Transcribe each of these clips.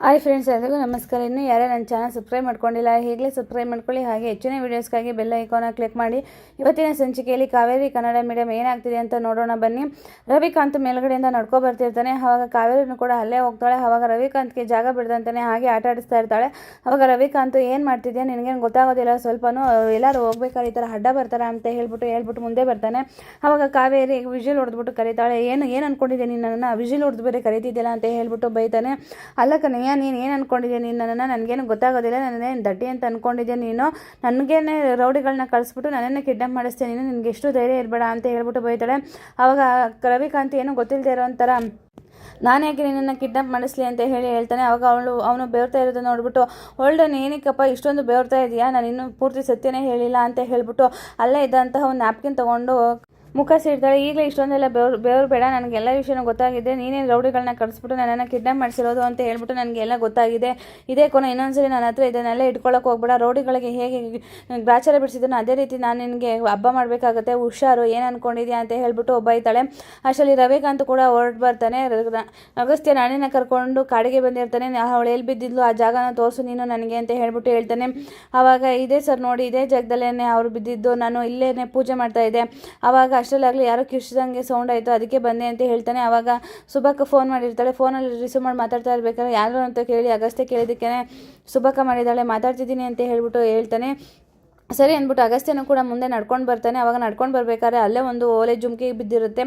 Hi friends ಎಲ್ಲರಿಗೂ ನಮಸ್ಕಾರ. ಇನ್ನೂ ಯಾರೇ ನನ್ನ ಚಾನಲ್ ಸಬ್ಸ್ಕ್ರೈಬ್ ಮಾಡ್ಕೊಂಡಿಲ್ಲ, ಈಗಲೇ ಸಬ್ಸ್ಕ್ರೈಬ್ ಮಾಡ್ಕೊಳ್ಳಿ. ಹಾಗೆ ಹೆಚ್ಚಿನ ವೀಡಿಯೋಸ್ಗಾಗಿ ಬೆಲ್ ಐಕಾನ ಕ್ಲಿಕ್ ಮಾಡಿ. ಇವತ್ತಿನ ಸಂಚಿಕೆಯಲ್ಲಿ ಕಾವೇರಿ ಕನ್ನಡ ಮೀಡಿಯಂ ಏನಾಗ್ತಿದೆ ಅಂತ ನೋಡೋಣ ಬನ್ನಿ. ರವಿಕಾಂತ್ ಮೇಲ್ಗಡೆಯಿಂದ ನಡ್ಕೊ ಬರ್ತಿರ್ತಾನೆ. ಅವಾಗ ಕಾವೇರಿನೂ ಕೂಡ ಅಲ್ಲೇ ಹೋಗ್ತಾಳೆ. ಅವಾಗ ರವಿಕಾಂತ್ಗೆ ಜಾಗ ಬಿಡ್ದಂತಾನೆ. ಹಾಗೆ ಆಟ ಆಡಿಸ್ತಾ ಇರ್ತಾಳೆ. ಅವಾಗ ರವಿಕಾಂತ್, ಏನು ಮಾಡ್ತಿದ್ಯಾ? ನಿನಗೇನು ಗೊತ್ತಾಗೋದಿಲ್ಲ. ಸ್ವಲ್ಪನೂ ಎಲ್ಲರೂ ಹೋಗ್ಬೇಕಾದ್ರೆ ಈ ಥರ ಅಡ್ಡ ಬರ್ತಾರೆ? ಅಂತ ಹೇಳ್ಬಿಟ್ಟು ಹೇಳ್ಬಿಟ್ಟು ಮುಂದೆ ಬರ್ತಾನೆ. ಅವಾಗ ಕಾವೇರಿ ವಿಜಿಲ್ ಹೊಡೆದ್ಬಿಟ್ಟು ಕರೀತಾಳೆ. ಏನು ಏನು ಅನ್ಕೊಂಡಿದ್ದೆ ನೀನು ನನ್ನನ್ನು? ವಿಜಿಲ್ ಹೊಡೆದು ಬೇರೆ ಕರೀತಿದ್ದಿಲ್ಲ ಅಂತ ಹೇಳ್ಬಿಟ್ಟು ಬೈತಾನೆ. ಅಲ್ಲ ಕಣಯ್ಯ ನೀನು ಏನು ಅನ್ಕೊಂಡಿದ್ಯಾ? ನೀನು ನನ್ನನ್ನು ನನಗೇನು ಗೊತ್ತಾಗೋದಿಲ್ಲ ನನ್ನೇನು ದಡ್ಡಿ ಅಂತ ಅನ್ಕೊಂಡಿದ್ಯಾ ನೀನು? ನನಗೇನೆ ರೌಡಿಗಳನ್ನ ಕಳಿಸ್ಬಿಟ್ಟು ನನ್ನನ್ನು ಕಿಡ್ನಾಪ್ ಮಾಡಿಸ್ತೀನಿ ನೀನು? ನಿನಗೆ ಎಷ್ಟು ಧೈರ್ಯ ಇರಬೇಡ ಅಂತ ಹೇಳ್ಬಿಟ್ಟು ಬೈತಾಳೆ. ಆವಾಗ ರವಿಕಾಂತ್ ಏನು ಗೊತ್ತಿಲ್ಲದೆ ಇರೋ ಒಂಥರ, ನಾನು ನಿನ್ನನ್ನು ಕಿಡ್ನಾಪ್ ಮಾಡಿಸ್ಲಿ ಅಂತ ಹೇಳಿ ಹೇಳ್ತಾನೆ. ಅವಾಗ ಅವಳು, ಅವನು ಬೇರ್ತಾ ಇರೋದು ನೋಡ್ಬಿಟ್ಟು, ಒಳ್ಳೆ ಏನಕ್ಕಪ್ಪ ಇಷ್ಟೊಂದು ಬೇರ್ತಾ ಇದೆಯಾ? ನಾನು ಇನ್ನೂ ಪೂರ್ತಿ ಸತ್ಯನೇ ಹೇಳಿಲ್ಲ ಅಂತ ಹೇಳ್ಬಿಟ್ಟು, ಅಲ್ಲೇ ಇದ್ದಂತಹ ಒಂದು ನ್ಯಾಪ್ಕಿನ್ ತೊಗೊಂಡು ಮುಖ ಸೇರ್ತಾಳೆ ಈಗಲೇ ಇಷ್ಟೊಂದೆಲ್ಲ ಬೆವರು ಬೆವರು ಬೇಡ, ನನಗೆಲ್ಲ ವಿಷಯನೂ ಗೊತ್ತಾಗಿದೆ. ನೀನೇ ರೌಡಿಗಳನ್ನ ಕಳಿಸ್ಬಿಟ್ಟು ನನ್ನನ್ನು ಕಿಡ್ನಾಪ್ ಮಾಡಿಸಿರೋದು ಅಂತ ಹೇಳ್ಬಿಟ್ಟು ನನಗೆಲ್ಲ ಗೊತ್ತಾಗಿದೆ. ಇದೇ ಕೊನೆ ಇನ್ನೊಂದ್ಸರಿ ನನ್ನ ಹತ್ರ ಇದನ್ನೆಲ್ಲ ಇಟ್ಕೊಳ್ಳೋಕೆ ಹೋಗ್ಬೇಡ. ರೌಡಿಗಳಿಗೆ ಹೇಗೆ ಗ್ರಾಚಾರ ಬಿಡಿಸಿದ್ರು ಅದೇ ರೀತಿ ನಾನು ನಿನಗೆ ಹಬ್ಬ ಮಾಡಬೇಕಾಗುತ್ತೆ. ಹುಷಾರು, ಏನು ಅನ್ಕೊಂಡಿದ್ಯಾ ಅಂತ ಹೇಳ್ಬಿಟ್ಟು ಒಬ್ಬೈತಾಳೆ ಅಷ್ಟರಲ್ಲಿ ರವಿಕಾಂತ್ ಕೂಡ ಹೊರಟು ಬರ್ತಾನೆ. ಅಗಸ್ತ್ಯ ನಾನೇನ ಕರ್ಕೊಂಡು ಕಾಡಿಗೆ ಬಂದಿರ್ತಾನೆ. ಅವಳು ಎಲ್ಲಿ ಬಿದ್ದಿದ್ಲು, ಆ ಜಾಗನ ತೋರಿಸು ನೀನು ನನಗೆ ಅಂತ ಹೇಳ್ಬಿಟ್ಟು ಹೇಳ್ತಾನೆ. ಆವಾಗ ಇದೇ ಸರ್ ನೋಡಿ, ಇದೇ ಜಾಗದಲ್ಲೇ ಅವ್ರು ಬಿದ್ದಿದ್ದು. ನಾನು ಇಲ್ಲೇ ಪೂಜೆ ಮಾಡ್ತಾ ಇದ್ದೆ. ಆವಾಗ ಅಷ್ಟರಲ್ಲಾಗಲಿ ಯಾರೋ ಕಿರ್ಚಿದಂಗೆ ಸೌಂಡ್ ಆಯಿತು, ಅದಕ್ಕೆ ಬಂದೆ ಅಂತ ಹೇಳ್ತಾನೆ. ಆವಾಗ ಸುಬಕ್ಕ ಫೋನ್ ಮಾಡಿರ್ತಾಳೆ. ಫೋನಲ್ಲಿ ರಿಸೀವ್ ಮಾಡಿ ಮಾತಾಡ್ತಾ ಇರ್ಬೇಕಾದ್ರೆ ಯಾರು ಅಂತ ಕೇಳಿ ಅಗಸ್ತೆ ಕೇಳಿದ್ದಕ್ಕೆ ಸುಬಕ್ಕ ಮಾಡಿದ್ದಾಳೆ, ಮಾತಾಡ್ತಿದ್ದೀನಿ ಅಂತ ಹೇಳ್ಬಿಟ್ಟು ಹೇಳ್ತಾನೆ. ಸರಿ ಅಂದ್ಬಿಟ್ಟು ಅಗಸ್ತ್ಯನೂ ಕೂಡ ಮುಂದೆ ನಡ್ಕೊಂಡು ಬರ್ತಾನೆ. ಅವಾಗ ನಡ್ಕೊಂಡು ಬರ್ಬೇಕಾದ್ರೆ ಅಲ್ಲೇ ಒಂದು ಓಲೆ ಜುಮ್ಕಿ ಬಿದ್ದಿರುತ್ತೆ.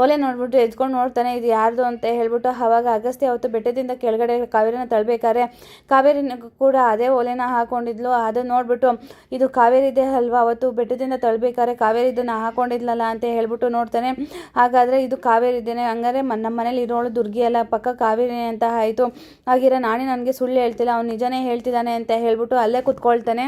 ಓಲೆ ನೋಡ್ಬಿಟ್ಟು ಎದ್ಕೊಂಡು ನೋಡ್ತಾನೆ, ಇದು ಯಾರ್ದು? ಅಂತ ಹೇಳ್ಬಿಟ್ಟು ಅವಾಗ ಅಗಸ್ತ್ಯ ಅವತ್ತು ಬೆಟ್ಟದಿಂದ ಕೆಳಗಡೆ ಕಾವೇರಿನ ತಳ್ಬೇಕಾದ್ರೆ ಕಾವೇರಿನ ಕೂಡ ಅದೇ ಓಲೆನ ಹಾಕೊಂಡಿದ್ಲು. ಅದು ನೋಡ್ಬಿಟ್ಟು, ಇದು ಕಾವೇರಿದೆ ಅಲ್ವಾ? ಅವತ್ತು ಬೆಟ್ಟದಿಂದ ತಳ್ಬೇಕಾದ್ರೆ ಕಾವೇರಿ ಇದನ್ನು ಹಾಕೊಂಡಿದ್ಲಲ್ಲ? ಅಂತ ಹೇಳ್ಬಿಟ್ಟು ನೋಡ್ತಾನೆ. ಹಾಗಾದರೆ, ಇದು ಕಾವೇರಿದ್ದೇನೆ ಹಂಗಾರೆ ಹಂಗಾದ್ರೆ ನಮ್ಮ ಮನೇಲಿ ಇರೋಳು ದುರ್ಗಿ ಅಲ್ಲ. ಪಕ್ಕ ಕಾವೇರಿ ಅಂತ ಆಯಿತು. ಹಾಗಿರೋ ನಾನೇ ನನಗೆ ಸುಳ್ಳು ಹೇಳ್ತಿಲ್ಲ. ಅವ್ನು ನಿಜನೇ ಹೇಳ್ತಿದ್ದಾನೆ ಅಂತ ಹೇಳ್ಬಿಟ್ಟು ಅಲ್ಲೇ ಕುತ್ಕೊಳ್ತಾನೆ.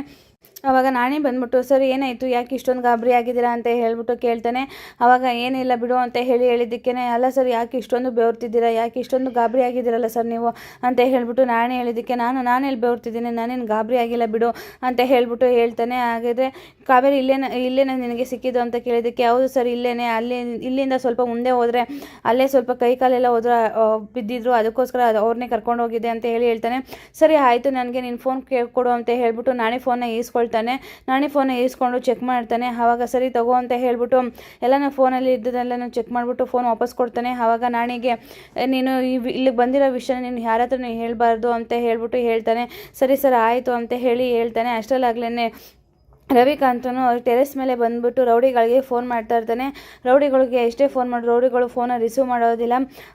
ಅವಾಗ ನಾನೇ ಬಂದ್ಬಿಟ್ಟು, ಸರ್, ಏನಾಯಿತು? ಯಾಕೆ ಇಷ್ಟೊಂದು ಗಾಬರಿ ಆಗಿದ್ದೀರಾ? ಅಂತ ಹೇಳ್ಬಿಟ್ಟು ಕೇಳ್ತಾನೆ. ಆವಾಗ ಏನಿಲ್ಲ ಬಿಡು, ಅಂತ ಹೇಳಿ ಹೇಳಿದ್ದಕ್ಕೇ ಅಲ್ಲ ಸರ್, ಯಾಕೆ ಇಷ್ಟೊಂದು ಬೆವರ್ತಿದ್ದೀರಾ? ಯಾಕೆ ಇಷ್ಟೊಂದು ಗಾಬರಿ ಆಗಿದ್ದೀರಲ್ಲ ಸರ್ ನೀವು? ಅಂತ ಹೇಳ್ಬಿಟ್ಟು ನಾನೇ ಹೇಳಿದ್ದಕ್ಕೆ, ನಾನು ನಾನು ಎಲ್ಲಿ ಬೆವರ್ತಿದ್ದೀನಿ? ನಾನೇನು ಗಾಬರಿ ಆಗಿಲ್ಲ ಬಿಡು, ಅಂತ ಹೇಳ್ಬಿಟ್ಟು ಹೇಳ್ತಾನೆ. ಹಾಗಾದರೆ ಕಾವೇರಿ ಇಲ್ಲೇನ, ಇಲ್ಲೇನೆ ನಿನಗೆ ಸಿಕ್ಕಿದ್ದು ಅಂತ ಕೇಳಿದ್ದಕ್ಕೆ, ಹೌದು ಸರ್, ಇಲ್ಲೇನೆ. ಅಲ್ಲಿ, ಇಲ್ಲಿಂದ ಸ್ವಲ್ಪ ಮುಂದೆ ಹೋದರೆ, ಅಲ್ಲೇ ಸ್ವಲ್ಪ ಕೈ ಕಾಲೆಲ್ಲ ಹೋದ್ರೆ ಬಿದ್ದಿದ್ರು, ಅದಕ್ಕೋಸ್ಕರ ಅದು ಅವ್ರನ್ನೇ ಕರ್ಕೊಂಡು ಹೋಗಿದ್ದೆ ಅಂತ ಹೇಳಿ ಹೇಳ್ತಾನೆ. ಸರಿ, ಆಯಿತು, ನನಗೆ ನಿನ್ನ ಫೋನ್ ಕೇಳ್ಕೊಡು, ಅಂತ ಹೇಳ್ಬಿಟ್ಟು ನಾನೇ ಫೋನ್ನ ಈಸ್ಕೊಳ್ತಾನೆ ನಾನೇ ಫೋನ್ ಇಸ್ಕೊಂಡು ಚೆಕ್ ಮಾಡ್ತಾನೆ. ಆವಾಗ ಸರಿ ತಗೋ ಅಂತ ಹೇಳ್ಬಿಟ್ಟು ಎಲ್ಲನೂ ಫೋನಲ್ಲಿ ನಾನು ಚೆಕ್ ಮಾಡಿಬಿಟ್ಟು ಫೋನ್ ವಾಪಸ್ ಕೊಡ್ತಾನೆ. ಆವಾಗ ನಾಣಿಗೆ "ಏ, ನೀನು ಇಲ್ಲಿಗೆ ಬಂದಿರೋ ವಿಷಯ ನೀನು ಯಾರ ಹತ್ರನೂ ಹೇಳಬಾರ್ದು ಅಂತ ಹೇಳ್ಬಿಟ್ಟು ಹೇಳ್ತಾನೆ. ಸರಿ ಸರ್ ಆಯಿತು ಅಂತ ಹೇಳಿ ಹೇಳ್ತಾನೆ. ಅಷ್ಟರಲ್ಲಾಗ್ಲೇ ರವಿಕಾಂತನು ಟೆರೆಸ್ ಮೇಲೆ ಬಂದ್ಬಿಟ್ಟು ರೌಡಿಗಳಿಗೆ ಫೋನ್ ಮಾಡ್ತಾ ಇರ್ತಾನೆ. ರೌಡಿಗಳಿಗೆ ಎಷ್ಟೇ ಫೋನ್ ಮಾಡಿ, ರೌಡಿಗಳು ಫೋನ ರಿಸೀವ್ ಮಾಡೋದಿಲ್ಲ.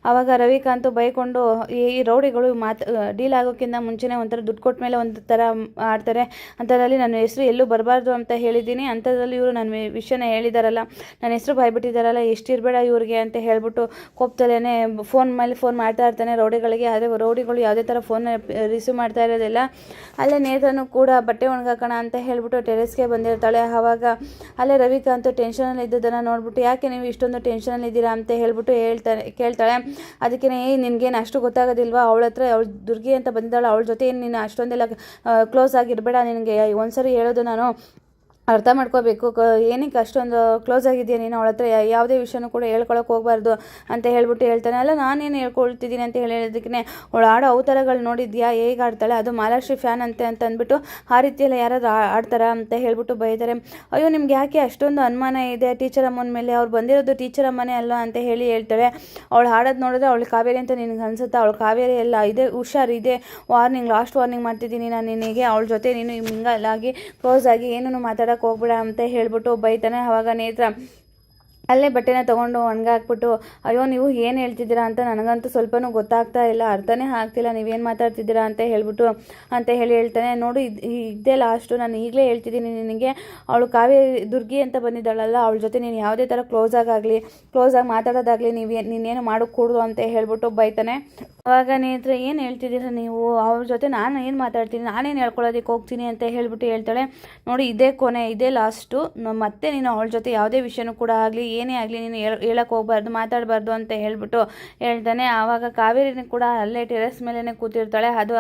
ಆವಾಗ ರವಿಕಾಂತ್ ಬೈಕೊಂಡು, ಈ ರೌಡಿಗಳು ಮಾತು ಡೀಲ್ ಆಗೋಕ್ಕಿಂತ ಮುಂಚೆನೇ ಒಂಥರ ದುಡ್ಡು ಕೊಟ್ಟ ಮೇಲೆ ಒಂದು ಥರ ಆಡ್ತಾರೆ. ಅಂಥದ್ರಲ್ಲಿ ನನ್ನ ಹೆಸರು ಎಲ್ಲೂ ಬರಬಾರ್ದು ಅಂತ ಹೇಳಿದ್ದೀನಿ. ಅಂಥದ್ರಲ್ಲಿ ಇವರು ನನ್ನ ವಿಷಯನ ಹೇಳಿದಾರಲ್ಲ. ನನ್ನ ಹೆಸರು ಬಾಯ್ಬಿಟ್ಟಿದ್ದಾರಲ್ಲ ಎಷ್ಟಿರಬೇಡ ಇವ್ರಿಗೆ ಅಂತ ಹೇಳ್ಬಿಟ್ಟು ಕೋಪ್ತಲೇ ಫೋನ್ ಮೇಲೆ ಫೋನ್ ಮಾಡ್ತಾ ಇರ್ತಾನೆ ರೌಡಿಗಳಿಗೆ. ಆದರೆ ರೌಡಿಗಳು ಯಾವುದೇ ಥರ ಫೋನ್ ರಿಸೀವ್ ಮಾಡ್ತಾ ಇರೋದಿಲ್ಲ. ಅಲ್ಲೇ ನೇತ್ರನು ಕೂಡ ಬಟ್ಟೆ ಒಣಗಾಕೋಣ ಅಂತ ಹೇಳ್ಬಿಟ್ಟು ಟೆರೆಸ್ಗೆ ಬಂದಿರ್ತಾಳೆ. ಆವಾಗ ಅಲ್ಲೇ ರವಿಕಾಂತ್ ಟೆನ್ಷನಲ್ಲಿ ಇದ್ದದನ್ನು ನೋಡ್ಬಿಟ್ಟು, ಯಾಕೆ ನೀವು ಇಷ್ಟೊಂದು ಟೆನ್ಷನಲ್ಲಿ ಇದ್ದೀರಾ? ಅಂತ ಹೇಳ್ಬಿಟ್ಟು ಹೇಳ್ತಾರೆ ಕೇಳ್ತಾಳೆ. ಅದಕ್ಕೆ, ಏ, ನಿನಗೇನು ಅಷ್ಟು ಗೊತ್ತಾಗೋದಿಲ್ವಾ? ಅವಳ ಹತ್ರ ಅವಳು ದುರ್ಗಿ ಅಂತ ಬಂದಿದ್ದಾಳೆ. ಅವಳ ಜೊತೆ ಏನು ನೀನು ಅಷ್ಟೊಂದೆಲ್ಲ ಕ್ಲೋಸ್ ಆಗಿರಬೇಡ ನಿನಗೆ. ಒಂದ್ಸರಿ ಹೇಳೋದು ನಾನು. ಅರ್ಥ ಮಾಡ್ಕೋಬೇಕು. ಕ, ಏನಕ್ಕೆ ಅಷ್ಟೊಂದು ಕ್ಲೋಸ್ ಆಗಿದೆಯಾ ನೀನು? ಅವಳ ಹತ್ರ ಯಾವುದೇ ವಿಷಯನೂ ಕೂಡ ಹೇಳ್ಕೊಳಕ್ಕೆ ಹೋಗಬಾರ್ದು ಅಂತ ಹೇಳ್ಬಿಟ್ಟು ಹೇಳ್ತಾನೆ. ಅಲ್ಲ, ನಾನೇನು ಹೇಳ್ಕೊಳ್ತಿದ್ದೀನಿ ಅಂತ ಹೇಳಿ ಹೇಳಿದ್ದಕ್ಕೆ ಅವಳು ಆಡೋ ಅವತಾರಗಳು ನೋಡಿದ್ಯಾ? ಹೇಗೆ ಆಡ್ತಾಳೆ? ಅದು ಮಾಲಾಶ್ರೀ ಫ್ಯಾನ್ ಅಂತೆ ಅಂತ ಅಂದ್ಬಿಟ್ಟು ಆ ರೀತಿಯೆಲ್ಲ ಯಾರಾದರೂ ಆಡ್ತಾರಾ ಅಂತ ಹೇಳ್ಬಿಟ್ಟು ಬೈತಾರೆ ಅಯ್ಯೋ, ನಿಮ್ಗೆ ಯಾಕೆ ಅಷ್ಟೊಂದು ಅನುಮಾನ ಇದೆ? ಟೀಚರ್ ಅಮ್ಮನ ಮೇಲೆ ಅವ್ರು ಬಂದಿರೋದು ಟೀಚರ್ ಅಮ್ಮನೇ ಅಲ್ಲ ಅಂತ ಹೇಳಿ ಹೇಳ್ತಾಳೆ. ಅವಳು ಹಾಡೋದು ನೋಡಿದ್ರೆ ಅವಳು ಕಾವೇರಿ ಅಂತ ನಿನಗೆ ಅನ್ಸುತ್ತಾ? ಅವಳು ಕಾವೇರಿ ಎಲ್ಲ ಇದೆ, ಹುಷಾರ್ ಇದೆ. ವಾರ್ನಿಂಗ್ ಲಾಸ್ಟ್ ವಾರ್ನಿಂಗ್ ಮಾಡ್ತಿದ್ದೀನಿ ನಾನು ನಿನಗೆ. ಅವಳ ಜೊತೆ ನೀನು ಹಿಂಗಲ್ಲಾಗಿ ಕ್ಲೋಸ್ ಆಗಿ ಏನೂ ಮಾತಾಡೋಕೆ ಹೋಗ್ಬೇಡ ಅಂತ ಹೇಳ್ಬಿಟ್ಟು ಬೈತಾನೆ. ಅವಾಗ ನೇತ್ರ ಅಲ್ಲೇ ಬಟ್ಟೆನ ತೊಗೊಂಡು ಒಣಗಾಕ್ಬಿಟ್ಟು, ಅಯ್ಯೋ, ನೀವು ಏನು ಹೇಳ್ತಿದ್ದೀರಾ ಅಂತ ನನಗಂತೂ ಸ್ವಲ್ಪನೂ ಗೊತ್ತಾಗ್ತಾ ಇಲ್ಲ, ಅರ್ಥನೇ ಆಗ್ತಿಲ್ಲ, ನೀವೇನು ಮಾತಾಡ್ತಿದ್ದೀರಾ ಅಂತ ಹೇಳ್ಬಿಟ್ಟು ಅಂತ ಹೇಳಿ ಹೇಳ್ತಾನೆ. ನೋಡು, ಇದು, ಇದೇ ಲಾಸ್ಟು ನಾನು ಈಗಲೇ ಹೇಳ್ತಿದ್ದೀನಿ, ನಿನಗೆ ಅವಳು ಕಾವ್ಯ ದುರ್ಗಿ ಅಂತ ಬಂದಿದ್ದಾಳಲ್ಲ, ಅವಳ ಜೊತೆ ನೀನು ಯಾವುದೇ ಥರ ಕ್ಲೋಸ್ ಆಗಾಗಲಿ ಕ್ಲೋಸ್ ಆಗಿ ಮಾತಾಡೋದಾಗಲಿ, ನೀವು ನೀನೇನು ಮಾಡೋಕ್ಕೂಡ್ದು ಅಂತ ಹೇಳ್ಬಿಟ್ಟು ಬೈತಾನೆ. ಅವಾಗ ನೇತ್ರ ಏನು ಹೇಳ್ತಿದ್ದೀರಾ ನೀವು? ಅವ್ರ ಜೊತೆ ನಾನು ಏನು ಮಾತಾಡ್ತೀನಿ? ನಾನೇನು ಹೇಳ್ಕೊಳ್ಳೋದಕ್ಕೆ ಹೋಗ್ತೀನಿ? ಅಂತ ಹೇಳ್ಬಿಟ್ಟು ಹೇಳ್ತಾಳೆ. ನೋಡಿ, ಇದೇ ಕೊನೆ, ಇದೇ ಲಾಸ್ಟು ಮತ್ತೆ ನೀನು ಅವಳ ಜೊತೆ ಯಾವುದೇ ವಿಷಯನೂ ಕೂಡ ಆಗಲಿ ಏನೇ ಆಗಲಿ ನೀನು ಹೇಳ ಹೇಳಕ್ಕೆ ಹೋಗ್ಬಾರ್ದು, ಮಾತಾಡಬಾರ್ದು ಅಂತ ಹೇಳ್ಬಿಟ್ಟು ಹೇಳ್ತಾನೆ. ಆವಾಗ ಕಾವೇರಿನ ಕೂಡ ಅಲ್ಲೇ ಟೆರೆಸ್ ಮೇಲೇ ಕೂತಿರ್ತಾಳೆ. ಅದು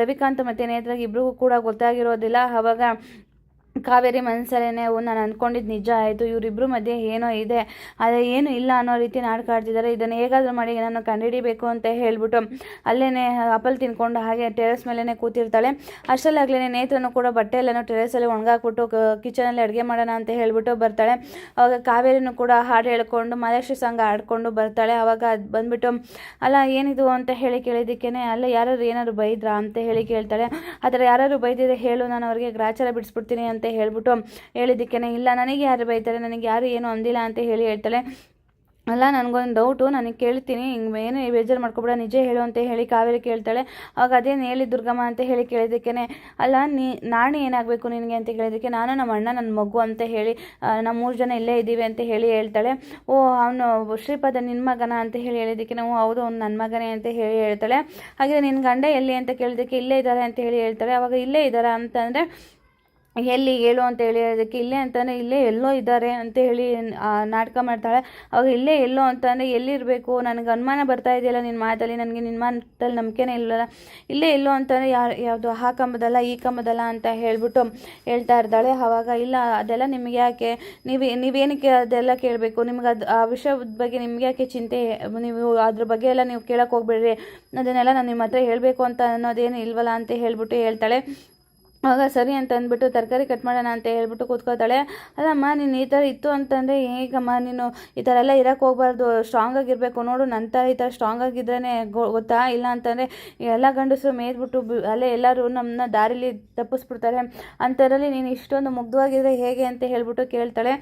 ರವಿಕಾಂತ್ ಮತ್ತು ನೇತ್ರಾಗ ಇಬ್ರಿಗೂ ಕೂಡ ಗೊತ್ತಾಗಿರೋದಿಲ್ಲ. ಆವಾಗ ಕಾವೇರಿ ಮನಸ್ಸಲ್ಲೇ ನಾನು ಅಂದ್ಕೊಂಡಿದ್ದು ನಿಜ ಆಯಿತು. ಇವರಿಬ್ಬರು ಮಧ್ಯೆ ಏನೋ ಇದೆ. ಆದರೆ ಏನು ಇಲ್ಲ ಅನ್ನೋ ರೀತಿ ನಾಟಕ ಆಡ್ತಿದ್ದಾರೆ ಇದನ್ನು ಹೇಗಾದರೂ ಮಾಡಿ ನಾನು ಕಂಡುಹಿಡಿಬೇಕು ಅಂತ ಹೇಳಿಬಿಟ್ಟು ಅಲ್ಲೇ ಅಪಲ್ ತಿನ್ಕೊಂಡು ಹಾಗೆ ಟೆರೆಸ್ ಮೇಲೇ ಕೂತಿರ್ತಾಳೆ. ಅಷ್ಟರಲ್ಲಾಗಲೇ ನೇತ್ರನು ಕೂಡ ಬಟ್ಟೆ ಎಲ್ಲನೂ ಟೆರೆಸಲ್ಲಿ ಒಣಗಾಕ್ಬಿಟ್ಟು ಕಿಚನಲ್ಲಿ ಅಡುಗೆ ಮಾಡೋಣ ಅಂತ ಹೇಳಿಬಿಟ್ಟು ಬರ್ತಾಳೆ. ಅವಾಗ ಕಾವೇರಿನೂ ಕೂಡ ಹಾಡು ಹೇಳ್ಕೊಂಡು ಮಲೇಶ್ವರಿ ಸಂಘ ಆಡ್ಕೊಂಡು ಬರ್ತಾಳೆ. ಅವಾಗ ಅದು ಬಂದ್ಬಿಟ್ಟು, ಅಲ್ಲ, ಏನಿದು? ಅಂತ ಹೇಳಿ ಕೇಳಿದ್ದಕ್ಕೇ ಅಲ್ಲ ಯಾರು ಏನಾದ್ರು ಬೈದ್ರಾ? ಅಂತ ಹೇಳಿ ಕೇಳ್ತಾಳೆ. ಆ ಥರ ಯಾರು ಬೈದಿದ್ರೆ ಹೇಳು, ನಾನು ಅವ್ರಿಗೆ ಗ್ರಾಚಾರ ಬಿಡಿಸ್ಬಿಡ್ತೀನಿ ಅಂತ ಹೇಳ್ಬಿಟ್ಟು ಹೇಳಿದ್ದಕ್ಕೇನೆ, ಇಲ್ಲ, ನನಗೆ ಯಾರು ಬೈತಾರೆ, ನನಗೆ ಯಾರು ಏನು ಅಂದಿಲ್ಲ ಅಂತ ಹೇಳಿ ಹೇಳ್ತಾಳೆ. ಅಲ್ಲ, ನನಗೊಂದು ಡೌಟು ನನಗೆ ಕೇಳ್ತೀನಿ, ಹಿಂಗೆ ಏನು ಬೇಜಾರು ಮಾಡ್ಕೊಬೇಡ, ನಿಜ ಹೇಳು ಅಂತ ಹೇಳಿ ಕಾವೇರಿ ಕೇಳ್ತಾಳೆ. ಅವಾಗ ಅದೇನು ಹೇಳಿ, ದುರ್ಗಮ್ಮ ಅಂತ ಹೇಳಿ ಕೇಳಿದ್ದಕ್ಕೇನೆ, ಅಲ್ಲ, ನೀ ನಾಣಿ ಏನಾಗಬೇಕು ನಿನಗೆ? ಅಂತ ಕೇಳಿದ್ದಕ್ಕೆ, ನಾನು ನಮ್ಮ ಅಣ್ಣ, ನನ್ನ ಮಗು ಅಂತ ಹೇಳಿ ನಮ್ಮ ಮೂರು ಜನ ಇಲ್ಲೇ ಇದ್ದೀವಿ ಅಂತ ಹೇಳಿ ಹೇಳ್ತಾಳೆ. ಓ, ಅವನು ಶ್ರೀಪಾದ ನಿನ್ನ ಮಗನ ಅಂತ ಹೇಳಿ ಹೇಳಿದ್ದಕ್ಕೆ ನಾವು ಹೌದು, ಅವ್ನು ನನ್ನ ಮಗನೇ ಅಂತ ಹೇಳಿ ಹೇಳ್ತಾಳೆ. ಹಾಗೆ ನಿನ್ನ ಗಂಡ ಎಲ್ಲಿ ಅಂತ ಕೇಳಿದ್ದಕ್ಕೆ, ಇಲ್ಲೇ ಇದ್ದಾರೆ ಅಂತ ಹೇಳಿ ಹೇಳ್ತಾಳೆ. ಅವಾಗ ಇಲ್ಲೇ ಇದ್ದಾರೆ ಅಂತಂದರೆ ಎಲ್ಲಿ ಹೇಳು ಅಂತ ಹೇಳಿ ಅದಕ್ಕೆ ಇಲ್ಲೇ ಅಂತಾನೆ ಇಲ್ಲೇ ಎಲ್ಲೋ ಇದ್ದಾರೆ ಅಂತ ಹೇಳಿ ನಾಟಕ ಮಾಡ್ತಾಳೆ. ಅವಾಗ ಇಲ್ಲೇ ಎಲ್ಲೋ ಅಂತಂದರೆ ಎಲ್ಲಿರಬೇಕು? ನನಗೆ ಅನುಮಾನ ಬರ್ತಾ ಇದೆಯಲ್ಲ ನಿನ್ನ ಮಾತಲ್ಲಿ, ನನಗೆ ನಿನ್ನ ಮಾತಲ್ಲಿ ನಂಬಿಕೆನೇ ಇಲ್ಲಲ್ಲ. ಇಲ್ಲೇ ಎಲ್ಲೋ ಅಂತಾನೆ ಯಾರು, ಯಾವುದು ಆ ಕಂಬದಲ್ಲ, ಈ ಕಂಬದಲ್ಲ ಅಂತ ಹೇಳ್ಬಿಟ್ಟು ಹೇಳ್ತಾ ಇರ್ತಾಳೆ. ಅವಾಗ ಇಲ್ಲ, ಅದೆಲ್ಲ ನಿಮಗೆ ಯಾಕೆ? ನೀವು, ನೀವೇನಕ್ಕೆ ಅದೆಲ್ಲ ಕೇಳಬೇಕು? ನಿಮ್ಗೆ ಅದು, ಆ ವಿಷಯದ ಬಗ್ಗೆ ನಿಮ್ಗೆ ಯಾಕೆ ಚಿಂತೆ? ನೀವು ಅದ್ರ ಬಗ್ಗೆ ಎಲ್ಲ ನೀವು ಕೇಳೋಕೆ ಹೋಗ್ಬೇಡ್ರಿ. ಅದನ್ನೆಲ್ಲ ನಾನು ನಿಮ್ಮ ಹತ್ರ ಹೇಳಬೇಕು ಅಂತ ಅನ್ನೋದೇನು ಇಲ್ವಲ್ಲ ಅಂತ ಹೇಳ್ಬಿಟ್ಟು ಹೇಳ್ತಾಳೆ. ಆಗ ಸರಿ ಅಂತ ಅಂದ್ಬಿಟ್ಟು ತರಕಾರಿ ಕಟ್ ಮಾಡೋಣ ಅಂತ ಹೇಳ್ಬಿಟ್ಟು ಕೂತ್ಕೋತಾಳೆ ಅಲ್ಲಮ್ಮ, ನೀನು ಈ ಥರ ಇತ್ತು ಅಂತಂದರೆ ಹೇಗಮ್ಮ? ನೀನು ಈ ಥರ ಎಲ್ಲ ಇರೋಕ್ಕೆ ಹೋಗ್ಬಾರ್ದು. ಸ್ಟ್ರಾಂಗ್ ಆಗಿರಬೇಕು ನೋಡು ನನ್ನ ಥರ ಈ ಥರ ಸ್ಟ್ರಾಂಗ್ ಆಗಿದ್ರೇ ಗೊತ್ತಾ? ಇಲ್ಲ ಅಂತಂದರೆ ಎಲ್ಲ ಗಂಡಸರು ಮೇದ್ಬಿಟ್ಟು ಅಲ್ಲೇ ಎಲ್ಲರೂ ನಮ್ಮನ್ನ ದಾರಿಲಿ ತಪ್ಪಿಸ್ಬಿಡ್ತಾರೆ. ಅಂಥದ್ರಲ್ಲಿ ನೀನು ಇಷ್ಟೊಂದು ಮುಗ್ಧವಾಗಿದ್ರೆ ಹೇಗೆ ಅಂತ ಹೇಳ್ಬಿಟ್ಟು ಕೇಳ್ತಾಳೆ.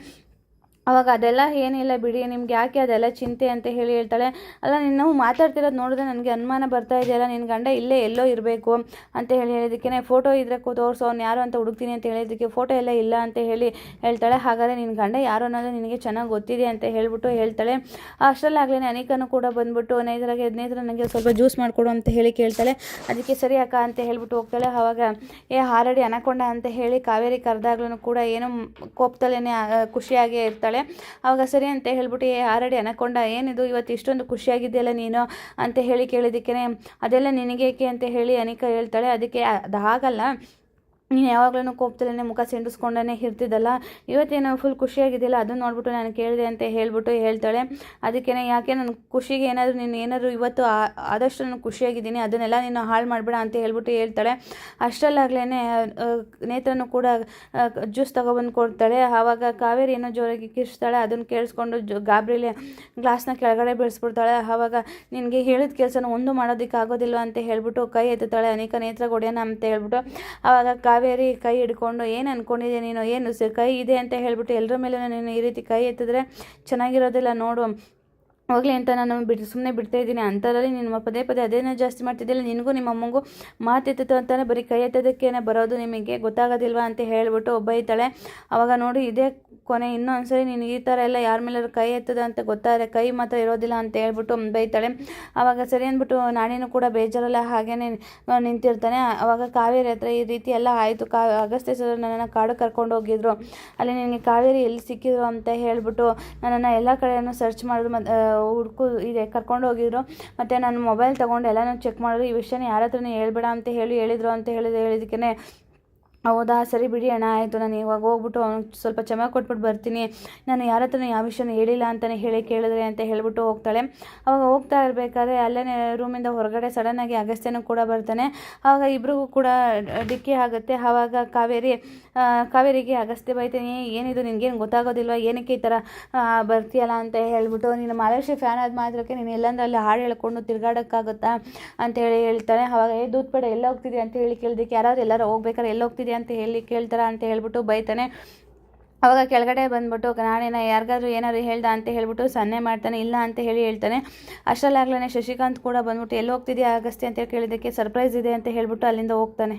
ಅವಾಗ ಅದೆಲ್ಲ ಏನಿಲ್ಲ ಬಿಡಿ, ನಿಮ್ಗೆ ಯಾಕೆ ಅದೆಲ್ಲ ಚಿಂತೆ ಅಂತ ಹೇಳಿ ಹೇಳ್ತಾಳೆ. ಅಲ್ಲ, ನೀನು ಮಾತಾಡ್ತಿರೋದು ನೋಡಿದ್ರೆ ನನಗೆ ಅನುಮಾನ ಬರ್ತಾ ಇದೆಯಲ್ಲ ನಿನ್ನ ಗಂಡ ಇಲ್ಲೇ ಎಲ್ಲೋ ಇರಬೇಕು ಅಂತ ಹೇಳಿ ಹೇಳಿದ್ದಕ್ಕೆ ಫೋಟೋ ಇದ್ರೆ ತೋರಿಸು, ಅವ್ನು ಯಾರು ಅಂತ ಹುಡುಕ್ತೀನಿ ಅಂತ ಹೇಳಿದ್ದಕ್ಕೆ ಫೋಟೋ ಎಲ್ಲ ಇಲ್ಲ ಅಂತ ಹೇಳಿ ಹೇಳ್ತಾಳೆ. ಹಾಗಾದರೆ ನಿನ್ನ ಗಂಡ ಯಾರು ಅನ್ನೋದು ನಿನಗೆ ಚೆನ್ನಾಗಿ ಗೊತ್ತಿದೆ ಅಂತ ಹೇಳ್ಬಿಟ್ಟು ಹೇಳ್ತಾಳೆ. ಅಷ್ಟರಲ್ಲಾಗಲೇ ಅನೇಕನು ಕೂಡ ಬಂದ್ಬಿಟ್ಟು ನೈದ್ರಾಗೆ ಹದಿನೈದರ ನನಗೆ ಸ್ವಲ್ಪ ಜ್ಯೂಸ್ ಮಾಡಿಕೊಡು ಅಂತ ಹೇಳಿ ಕೇಳ್ತಾಳೆ. ಅದಕ್ಕೆ ಸರಿ ಅಕ್ಕ, ಅಂತ ಹೇಳ್ಬಿಟ್ಟು ಹೋಗ್ತಾಳೆ. ಅವಾಗ, ಏ, ಹಾರಡಿ, ಅನಕೊಂಡ, ಅಂತ ಹೇಳಿ ಕಾವೇರಿ ಕರೆದಾಗ್ಲೂ ಕೂಡ ಏನು ಕೋಪ್ತಲೇ ಖುಷಿಯಾಗೇ ಇರ್ತಾಳೆ. ಅವಾಗ ಸರಿ ಅಂತ ಹೇಳ್ಬಿಟ್ಟು ಆಲ್ರೆಡಿ ಅನಕೊಂಡ, ಏನಿದು? ಇವತ್ತು ಇಷ್ಟೊಂದು ಖುಷಿಯಾಗಿದೆಯಲ್ಲ ನೀನು? ಅಂತ ಹೇಳಿ ಕೇಳಿದ್ದಕ್ಕೇ ಅದೆಲ್ಲ ನಿನಗೇಕೆ? ಅಂತ ಹೇಳಿ ಅನಿಕಾ ಹೇಳ್ತಾಳೆ. ಅದಕ್ಕೆ, ಅದು ಆಗಲ್ಲ ನೀನು ಯಾವಾಗಲೂ ಕೋಪದಲ್ಲೇ ಮುಖ ಸಿಂಡಿಸ್ಕೊಂಡೇ ಇರ್ತಿದ್ದಲ್ಲ, ಇವತ್ತೇನು ಫುಲ್ ಖುಷಿಯಾಗಿದೆಯಲ್ಲ ಅದನ್ನು ನೋಡ್ಬಿಟ್ಟು ನಾನು ಕೇಳಿದೆ ಅಂತ ಹೇಳ್ಬಿಟ್ಟು ಹೇಳ್ತಾಳೆ. ಅದಕ್ಕೆ ಯಾಕೆ ನನ್ನ ಖುಷಿಗೆ ಏನಾದರೂ ನೀನು ಏನಾದರೂ ಇವತ್ತು ಆದಷ್ಟು ನಾನು ಖುಷಿಯಾಗಿದ್ದೀನಿ, ಅದನ್ನೆಲ್ಲ ನೀನು ಹಾಳು ಮಾಡಬೇಡ ಅಂತ ಹೇಳ್ಬಿಟ್ಟು ಹೇಳ್ತಾಳೆ. ಅಷ್ಟರಲ್ಲಾಗಲೇ ನೇತ್ರನೂ ಕೂಡ ಜ್ಯೂಸ್ ತೊಗೊಬಂದು ಕೊಡ್ತಾಳೆ. ಆವಾಗ ಕಾವೇರಿ ಏನೋ ಜೋರಾಗಿ ಕಿರ್ಸ್ತಾಳೆ ಅದನ್ನು ಕೇಳಿಸ್ಕೊಂಡು ಜೊ, ಗಾಬರಿಲಿ ಗ್ಲಾಸ್ನ ಕೆಳಗಡೆ ಬೆಳೆಸ್ಬಿಡ್ತಾಳೆ. ಆವಾಗ ನಿನಗೆ ಹೇಳಿದ ಕೆಲಸನ ಒಂದು ಮಾಡೋದಕ್ಕೆ ಆಗೋದಿಲ್ಲ ಅಂತ ಹೇಳ್ಬಿಟ್ಟು ಕೈ ಎತ್ತುತ್ತಾಳೆ, ಅನೇಕ ನೇತ್ರ ಹೊಡೆಯೋಣ ಅಂತ ಹೇಳ್ಬಿಟ್ಟು. ಆವಾಗ ಕಾವೇರಿ ಕಾವೇರಿ ಕೈ ಹಿಡ್ಕೊಂಡು ಏನು ಅಂದ್ಕೊಂಡಿದ್ದೆ ನೀನು? ಏನು ಕೈ ಇದೆ ಅಂತ ಹೇಳಿಬಿಟ್ಟು ಎಲ್ಲರ ಮೇಲೆ ನೀನು ಈ ರೀತಿ ಕೈ ಎತ್ತಿದ್ರೆ ಚೆನ್ನಾಗಿರೋದಿಲ್ಲ ನೋಡು. ಹೋಗ್ಲಿ ಅಂತ ನಾನು ಬಿಟ್ಟು ಸುಮ್ಮನೆ ಬಿಡ್ತಾ ಇದ್ದೀನಿ. ಅಂಥದ್ರಲ್ಲಿ ನಿಮ್ಮ ಪದೇ ಪದೇ ಅದೇನೇ ಜಾಸ್ತಿ ಮಾಡ್ತಿದ್ದಿಲ್ಲ ನಿನಗೂ ನಿಮ್ಮ ಅಮ್ಮಂಗೂ ಮಾತೆತ್ತಿತ್ತು ಅಂತಾನೆ ಬರೀ ಕೈ ಎತ್ತೋದಕ್ಕೇನೆ ಬರೋದು ನಿಮಗೆ ಗೊತ್ತಾಗೋದಿಲ್ವಾ ಅಂತ ಹೇಳಿಬಿಟ್ಟು ಒಬ್ಬ ಇದ್ದಾಳೆ. ಅವಾಗ ನೋಡಿ ಇದೇ ಕೊನೆ ಇನ್ನೂ ಒಂದ್ಸರಿ ನೀನು ಈ ಥರ ಎಲ್ಲ ಯಾರ ಮೇಲಾದ್ರು ಕೈ ಎತ್ತದ ಅಂತ ಗೊತ್ತಾದರೆ ಕೈ ಮಾತ್ರ ಇರೋದಿಲ್ಲ ಅಂತ ಹೇಳ್ಬಿಟ್ಟು ಬೈತಾಳೆ. ಆವಾಗ ಸರಿ ಅಂದ್ಬಿಟ್ಟು ನಾನೇನು ಕೂಡ ಬೇಜಾರಲ್ಲ, ಹಾಗೇನೆ ನಿಂತಿರ್ತಾನೆ. ಅವಾಗ ಕಾವೇರಿ ಹತ್ರ ಈ ರೀತಿ ಎಲ್ಲ ಆಯಿತು. ಕಾ ಅಗಸ್ತ್ಯ ಸರ್ ನನ್ನನ್ನು ಕಾಡು ಕರ್ಕೊಂಡು ಹೋಗಿದ್ರು. ಅಲ್ಲಿ ನಿನಗೆ ಕಾವೇರಿ ಎಲ್ಲಿ ಸಿಕ್ಕಿದ್ರು ಅಂತ ಹೇಳ್ಬಿಟ್ಟು ನನ್ನನ್ನು ಎಲ್ಲ ಕಡೆಯನ್ನು ಸರ್ಚ್ ಮಾಡಿದ್ರು. ಮತ್ತು ಹುಡ್ಕು, ಇದೆ, ಕರ್ಕೊಂಡು ಹೋಗಿದ್ರು. ಮತ್ತು ನಾನು ಮೊಬೈಲ್ ತೊಗೊಂಡು ಎಲ್ಲನೂ ಚೆಕ್ ಮಾಡಿದ್ರು. ಈ ವಿಷಯನ ಯಾರ ಹತ್ರನೂ ಹೇಳ್ಬೇಡ ಅಂತ ಹೇಳಿ ಹೇಳಿದ್ರು ಅಂತ ಹೇಳಿದ ಹೇಳಿದಕ್ಕೆ ಹೌದಾ? ಸರಿ ಬಿಡಿ ಅಣ್ಣ, ಆಯಿತು. ನಾನು ಇವಾಗ ಹೋಗ್ಬಿಟ್ಟು ಅವ್ನಿಗೆ ಸ್ವಲ್ಪ ಚಮ ಕೊಟ್ಬಿಟ್ಟು ಬರ್ತೀನಿ. ನಾನು ಯಾರ ಹತ್ರನೂ ಯಾವ ವಿಷಯನೂ ಹೇಳಿಲ್ಲ ಅಂತಲೇ ಹೇಳಿ ಕೇಳಿದ್ರೆ ಅಂತ ಹೇಳಿಬಿಟ್ಟು ಹೋಗ್ತಾಳೆ. ಅವಾಗ ಹೋಗ್ತಾ ಇರಬೇಕಾದ್ರೆ ಅಲ್ಲೇ ರೂಮಿಂದ ಹೊರಗಡೆ ಸಡನ್ನಾಗಿ ಅಗಸ್ತ್ಯನೂ ಕೂಡ ಬರ್ತಾನೆ. ಆವಾಗ ಇಬ್ರಿಗೂ ಕೂಡ ಡಿಕ್ಕಿ ಆಗುತ್ತೆ. ಆವಾಗ ಕಾವೇರಿ ಕಾವೇರಿಗೆ ಅಗಸ್ತ್ಯ ಬೈತೀನಿ ಏನಿದು? ನಿನಗೇನು ಗೊತ್ತಾಗೋದಿಲ್ವ? ಏನಕ್ಕೆ ಈ ಥರ ಬರ್ತೀಯಲ್ಲ? ಅಂತ ಹೇಳಿಬಿಟ್ಟು ನೀನು ಮಾಲೇಶ್ಯ ಫ್ಯಾನ್ ಆದ ಮಾತ್ರಕ್ಕೆ ನೀನು ಎಲ್ಲಂದ್ರೆ ಅಲ್ಲಿ ಹಾಡು ಹೇಳ್ಕೊಂಡು ತಿರ್ಗಾಡೋಕ್ಕಾಗುತ್ತಾ? ಅಂತ ಹೇಳಿ ಹೇಳ್ತಾನೆ. ಅವಾಗ, ಏ, ದೂತ್ಪೇಡ ಎಲ್ಲ ಹೋಗ್ತಿದ್ಯಾ ಅಂತ ಹೇಳಿ ಕೇಳಿದಕ್ಕೆ ಯಾರಾದ್ರು ಎಲ್ಲರೂ ಹೋಗ್ಬೇಕಾದ್ರೆ ಎಲ್ಲ ಅಂತ ಹೇಳಿ ಕೇಳ್ತಾರ ಅಂತ ಹೇಳ್ಬಿಟ್ಟು ಬೈತಾನೆ. ಅವಾಗ ಕೆಳಗಡೆ ಬಂದ್ಬಿಟ್ಟು ನಾನೇನ ಯಾರಿಗಾದ್ರೂ ಏನಾದ್ರು ಹೇಳ್ದ ಅಂತ ಹೇಳ್ಬಿಟ್ಟು ಸನ್ನೆ ಮಾಡ್ತಾನೆ, ಇಲ್ಲ ಅಂತ ಹೇಳಿ ಹೇಳ್ತಾನೆ. ಅಷ್ಟರಲ್ಲಾಗ್ಲೇ ಶಶಿಕಾಂತ್ ಕೂಡ ಬಂದ್ಬಿಟ್ಟು, ಎಲ್ಲಿ ಹೋಗ್ತಿದ್ಯಾ ಆಗಸ್ತಿ ಅಂತ ಕೇಳಿದ್ದಕ್ಕೆ ಸರ್ಪ್ರೈಸ್ ಇದೆ ಅಂತ ಹೇಳ್ಬಿಟ್ಟು ಅಲ್ಲಿಂದ ಹೋಗ್ತಾನೆ.